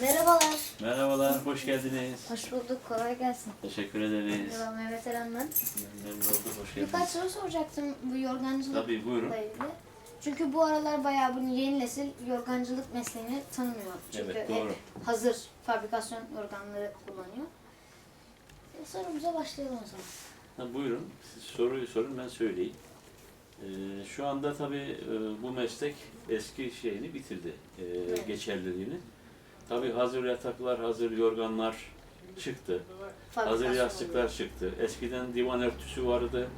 Merhabalar. Merhabalar, hoş geldiniz. Hoş bulduk. Kolay gelsin. Teşekkür ederiz. Merhaba Mehmet Eren ben. Memnun olduk, hoş Birkaç geldiniz. soru soracaktım bu yorgancılıkla Tabii buyurun. ilgili. Çünkü bu aralar bayağı bunu yeni nesil yorgancılık mesleğini tanımıyor. Çünkü Evet, hep doğru. hazır fabrikasyon yorganları kullanıyor. E, sorumuza başlayalım o zaman. Ha, buyurun, siz soruyu sorun ben söyleyeyim. Ee, şu anda tabii e, bu meslek eski şeyini bitirdi, e, Evet. geçerliliğini. Tabii hazır yataklar, hazır yorganlar çıktı. Hazır yastıklar çıktı. Eskiden divan örtüsü vardı,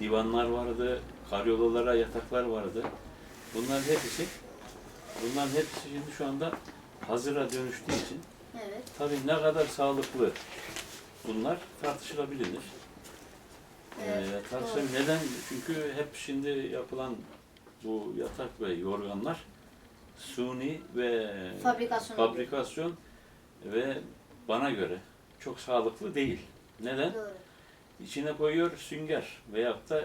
divanlar vardı, karyolalara yataklar vardı. Bunların hepsi, bunların hepsi şimdi şu anda hazıra dönüştüğü için Evet. Tabii ne kadar sağlıklı bunlar tartışılabilir. Evet, Ee, tartışılabilir. Neden? Çünkü hep şimdi yapılan bu yatak ve yorganlar suni ve Fabrikasyon. fabrikasyon ve bana göre çok sağlıklı değil. Neden? Doğru. İçine koyuyor sünger veyahut da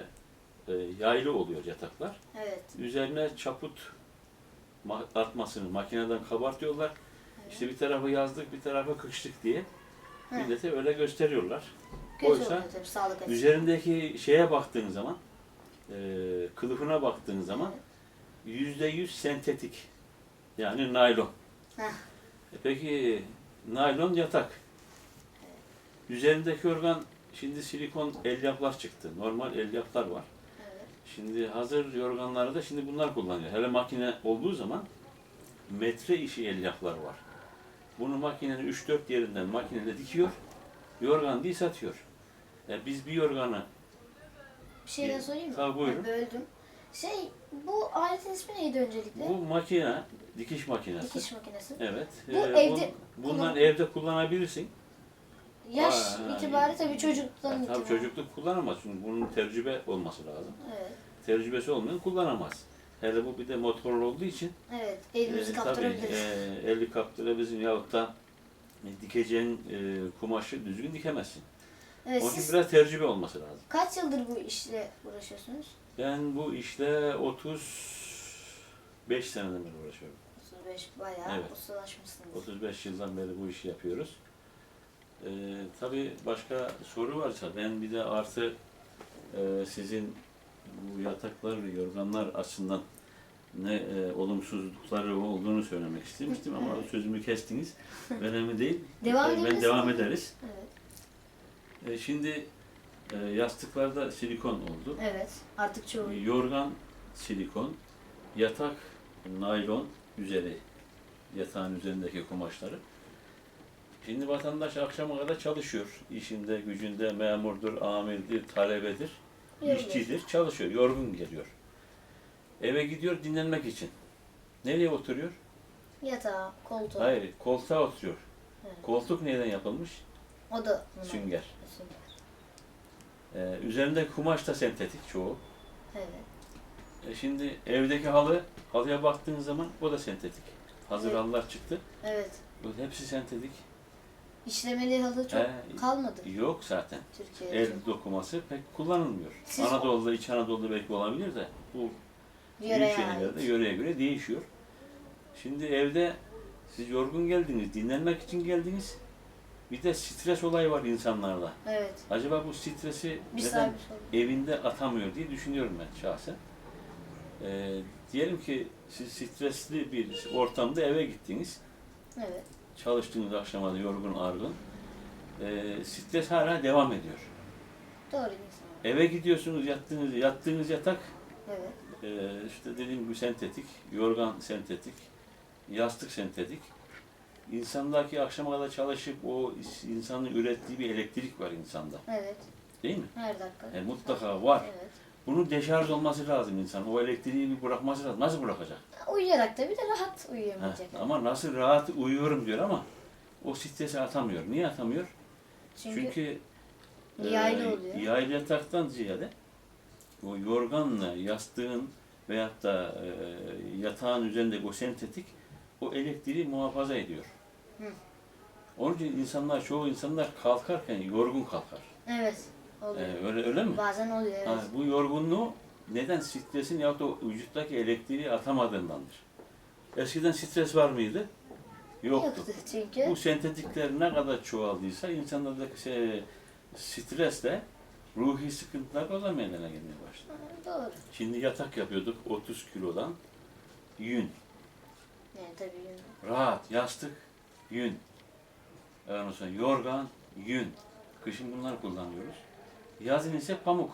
e, yaylı oluyor yataklar. Evet. Üzerine çaput ma- atmasını makineden kabartıyorlar. İşte bir tarafı yazlık, bir tarafı kışlık diye Hı. millete öyle gösteriyorlar. Kötü Oysa tabii sağlık. Üzerindeki şeye baktığın zaman, e, kılıfına baktığın zaman yüzde yüz sentetik. Yani naylon. Heh. E peki naylon yatak. Üzerindeki organ şimdi silikon elyaflar çıktı. Normal elyaflar var. Evet. Şimdi hazır yorganlarda şimdi bunlar kullanıyor. Hele makine olduğu zaman metre işi elyaflar var. Bunu makinenin 3-4 yerinden makineyle dikiyor. Yorgan değil satıyor. E biz bir yorganı Bir şey daha sorayım mı? Tabii, buyurun. Ha, Böldüm. Şey, bu aletin ismi neydi öncelikle? bu makine dikiş makinesi. Dikiş makinesi. Evet. Bu e, evde bun- bundan kullan- evde kullanabilirsin. Yaş Vay. itibari tabii çocuktan Ya, itibaren. tabii çocukluk kullanamaz. Çünkü bunun tecrübe olması lazım. Evet. Tecrübesi olmayan kullanamaz. Hele bu bir de motorlu olduğu için Evet. Elimizi e, tabii kaptırabiliriz. e, eli kaptırabilirsin yahut da e, dikeceğin e, kumaşı düzgün dikemezsin. evet, Onun için biraz tecrübe olması lazım. kaç yıldır bu işle uğraşıyorsunuz? Ben bu işle 35 seneden beri uğraşıyorum. 35 bayağı Evet. ustalaşmışsınız. 35 yıldan beri bu işi yapıyoruz. Ee, tabii başka soru varsa ben bir de artı e, sizin bu yataklar ve yorganlar açısından ne e, olumsuzlukları olduğunu söylemek istemiştim ama sözümü kestiniz. Önemli değil. Devam edebiliriz Ben devam ederiz. Evet. E, şimdi e, yastıklarda silikon oldu. Evet. Artık çoğu. Yorgan silikon, yatak naylon üzeri, yatağın üzerindeki kumaşları. Şimdi vatandaş akşama kadar çalışıyor. İşinde, gücünde memurdur, amirdir, talebedir, Yoruluyor. işçidir, çalışıyor, yorgun geliyor. Eve gidiyor dinlenmek için. Nereye oturuyor? Yatağı, koltuğu. Hayır, koltuğa oturuyor. Evet. Koltuk neyden yapılmış? O da. Sünger. Sünger. Ee, üzerinde kumaş da sentetik çoğu. Evet. E şimdi evdeki halı, halıya baktığın zaman o da sentetik. Hazır Evet. halılar çıktı. Evet. Bu hepsi sentetik. İşlemeli halı çok He, kalmadı Yok zaten. Türkiye'de. El dokuması pek kullanılmıyor. Siz- Anadolu'da, İç Anadolu'da belki olabilir de bu büyük Yöreye şehirlerde yöreye göre değişiyor. Şimdi evde siz yorgun geldiniz, dinlenmek için geldiniz. Bir de stres olayı var insanlarda. Evet. Acaba bu stresi Bir neden sahibi sorun. evinde atamıyor diye düşünüyorum ben şahsen. Ee, diyelim ki siz stresli bir ortamda eve gittiniz. Evet. Çalıştığınız akşama da yorgun argın. Ee, stres hala devam ediyor. Doğru insan. Eve gidiyorsunuz yattığınız, yattığınız yatak Evet. e, işte dediğim gibi sentetik, yorgan sentetik, yastık sentetik. İnsandaki akşama kadar çalışıp o insanın ürettiği bir elektrik var insanda. Evet. Değil mi? Her dakika. E, mutlaka var. Evet. Bunun deşarj olması lazım insan. O elektriği bir bırakması lazım. Nasıl bırakacak? Uyuyarak da bir de rahat uyuyamayacak. ama nasıl rahat uyuyorum diyor ama o stresi atamıyor. Niye atamıyor? Çünkü, Çünkü yaylı e, oluyor. yaylı yataktan ziyade o yorganla yastığın veyahut da e, yatağın üzerindeki o sentetik o elektriği muhafaza ediyor. Hı. Onun için insanlar, çoğu insanlar kalkarken yorgun kalkar. Evet. Oluyor. E, öyle öyle mi? Bazen oluyor evet. Ha, bu yorgunluğu neden stresin yahut da vücuttaki elektriği atamadığındandır. Eskiden stres var mıydı? yoktu. Yoktu çünkü. Bu sentetikler ne kadar çoğaldıysa insanlardaki şey, stresle ruhi sıkıntılar o zaman meydana gelmeye başladı. Doğru. Şimdi yatak yapıyorduk 30 kilodan yün, Yani tabii yün. rahat, yastık, yün. Ondan sonra yorgan, yün. Kışın bunları kullanıyoruz. Yazın ise pamuk.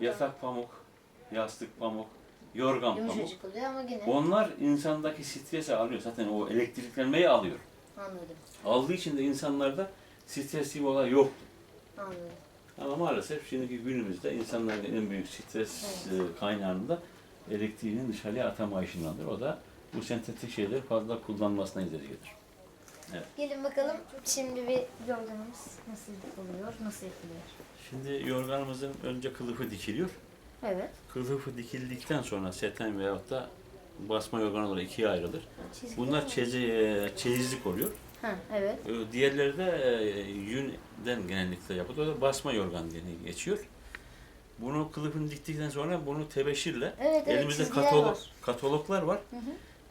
Yatak pamuk, yastık pamuk, yorgan pamuk. Yumuşacık oluyor ama gene Onlar insandaki stresi alıyor. Zaten o elektriklenmeyi alıyor. anladım. Aldığı için de insanlarda stresli bir olay yok. Anladım. Ama maalesef şimdiki günümüzde insanların en büyük stres e, kaynağını da elektriğinin dışarıya atamayışındandır. O da bu sentetik şeyleri fazla kullanmasına ileri gelir. Gelin bakalım şimdi bir yorganımız nasıl oluyor, nasıl yapılıyor? Şimdi yorganımızın önce kılıfı dikiliyor. Evet. Kılıfı dikildikten sonra seten veyahut da basma yorgan olarak ikiye ayrılır. Çizgi Bunlar mi? çeze, e, çeyizlik oluyor. Ha, evet. E, Diğerleri de e, yünden genellikle yapılıyor. Basma yorgan diye geçiyor. Bunu kılıfını diktikten sonra bunu tebeşirle Evet, evet. elimizde katalog, var. kataloglar var. Hı hı.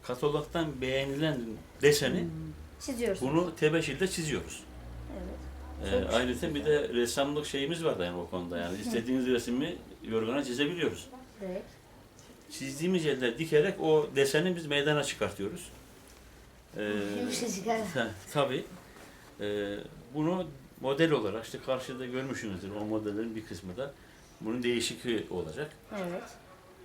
Katalogdan beğenilen deseni Çiziyorsun. bunu tebeşirle çiziyoruz. Evet. Ee, Çok ayrıca bir de ressamlık şeyimiz var da yani o konuda yani istediğiniz resmi yorgana çizebiliyoruz. Evet. Çizdiğimiz yerleri dikerek o deseni biz meydana çıkartıyoruz. Ee, Yumuşacık ta- tabii. Ee, bunu model olarak işte karşıda görmüşsünüzdür o modellerin bir kısmı da bunun değişikliği olacak. Evet.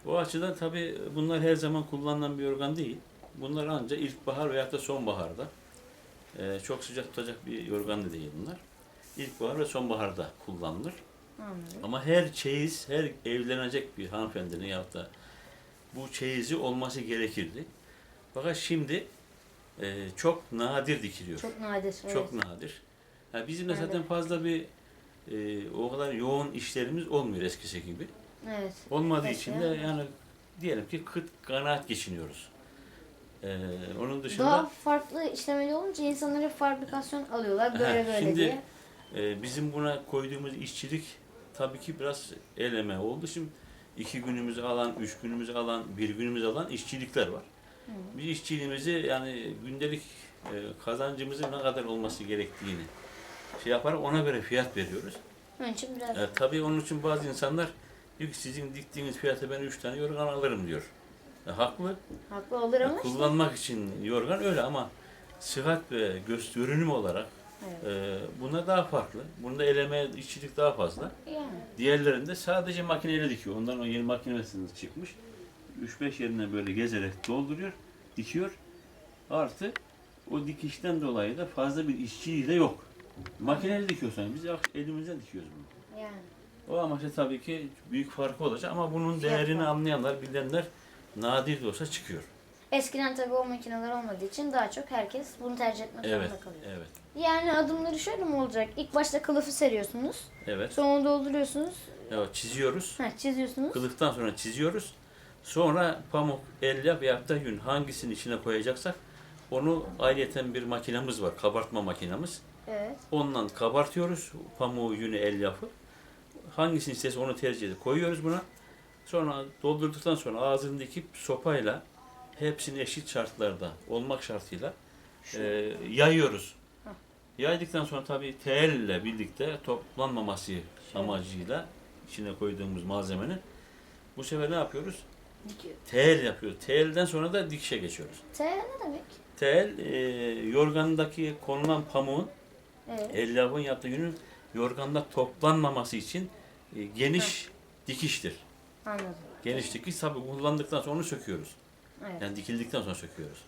O açıdan tabii bunlar her zaman kullanılan bir yorgan değil. Bunlar ancak ilkbahar veyahut da sonbaharda. Ee, çok sıcak tutacak bir yorgan da değil bunlar. İlkbahar ve sonbaharda kullanılır. Anladım. Ama her çeyiz, her evlenecek bir hanımefendinin yahut da bu çeyizi olması gerekirdi. Fakat şimdi e, çok nadir dikiliyor. Çok nadir. Evet. Çok nadir. Ha, bizim de zaten fazla bir e, o kadar yoğun işlerimiz olmuyor eskisi gibi. Evet. Olmadığı Peki. için de yani diyelim ki kıt kanaat geçiniyoruz. Ee, onun dışında Daha farklı işlemeli olunca insanlar hep fabrikasyon alıyorlar böyle Aha, böyle şimdi- diye. e, bizim buna koyduğumuz işçilik tabii ki biraz el emeği oldu. Şimdi iki günümüzü alan, üç günümüzü alan, bir günümüzü alan işçilikler var. Hı. Biz işçiliğimizi yani gündelik e, kazancımızın ne kadar olması gerektiğini şey yaparak ona göre fiyat veriyoruz. Onun için biraz E, tabii onun için bazı insanlar diyor ki sizin diktiğiniz fiyata ben üç tane yorgan alırım diyor. E, haklı. haklı olur ama işte. Kullanmak için yorgan öyle ama sıhhat ve göz görünüm olarak Evet. e, buna daha farklı. Bunda eleme, işçilik daha fazla. Yani. Diğerlerinde sadece makineyle dikiyor. Ondan o yeni makinesi çıkmış. 3-5 yerine böyle gezerek dolduruyor, dikiyor. Artı o dikişten dolayı da fazla bir işçiliği de yok. Makineyle dikiyorsan biz elimizle dikiyoruz bunu. O amaçla tabii ki büyük farkı olacak ama bunun Fiyat değerini farkı. anlayanlar, bilenler nadir de olsa çıkıyor. Eskiden tabii o makineler olmadığı için daha çok herkes bunu tercih etmek Evet, zorunda kalıyor. evet, Yani adımları şöyle mi olacak? İlk başta kılıfı seriyorsunuz. evet. Sonra dolduruyorsunuz. Evet, çiziyoruz. Ha, çiziyorsunuz. Kılıktan sonra çiziyoruz. Sonra pamuk, elyaf veyahut da yün hangisini içine koyacaksak onu ayrıyeten bir makinamız var, kabartma makinamız. Evet. Ondan kabartıyoruz pamuğu, yünü, elyafı. Hangisini isterse onu tercih edip koyuyoruz buna. Sonra doldurduktan sonra ağzını dikip sopayla hepsini eşit şartlarda olmak şartıyla Şu. e, yayıyoruz. Hah. Yaydıktan sonra tabii tel ile birlikte toplanmaması Şöyle. amacıyla içine koyduğumuz malzemenin bu sefer ne yapıyoruz? Dikiyor. Tel yapıyoruz. Telden sonra da dikişe geçiyoruz. T ne demek? Tel e, yorgandaki konulan pamuğun Evet. elyafın yaptığı yünün yorganda toplanmaması için e, geniş dikiştir. Anladım. Geniş dikiş tabii kullandıktan sonra onu söküyoruz. Evet. Yani dikildikten sonra söküyoruz.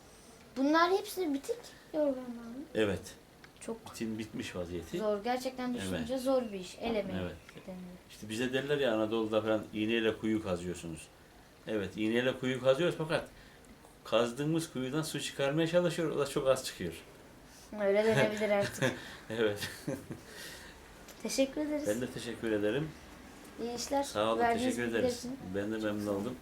Bunlar hepsi bitik yorganlar mı? Evet. Çok Bitim bitmiş vaziyeti. zor. Gerçekten düşününce zor bir iş. El emeği Evet. deniyor. İşte bize derler ya Anadolu'da falan iğneyle kuyu kazıyorsunuz. Evet iğneyle kuyu kazıyoruz fakat kazdığımız kuyudan su çıkarmaya çalışıyor. O da çok az çıkıyor. Öyle denebilir artık. Evet. Teşekkür ederiz. Ben de teşekkür ederim. İyi işler. Sağ olun. Teşekkür ederiz. Ben de memnun oldum.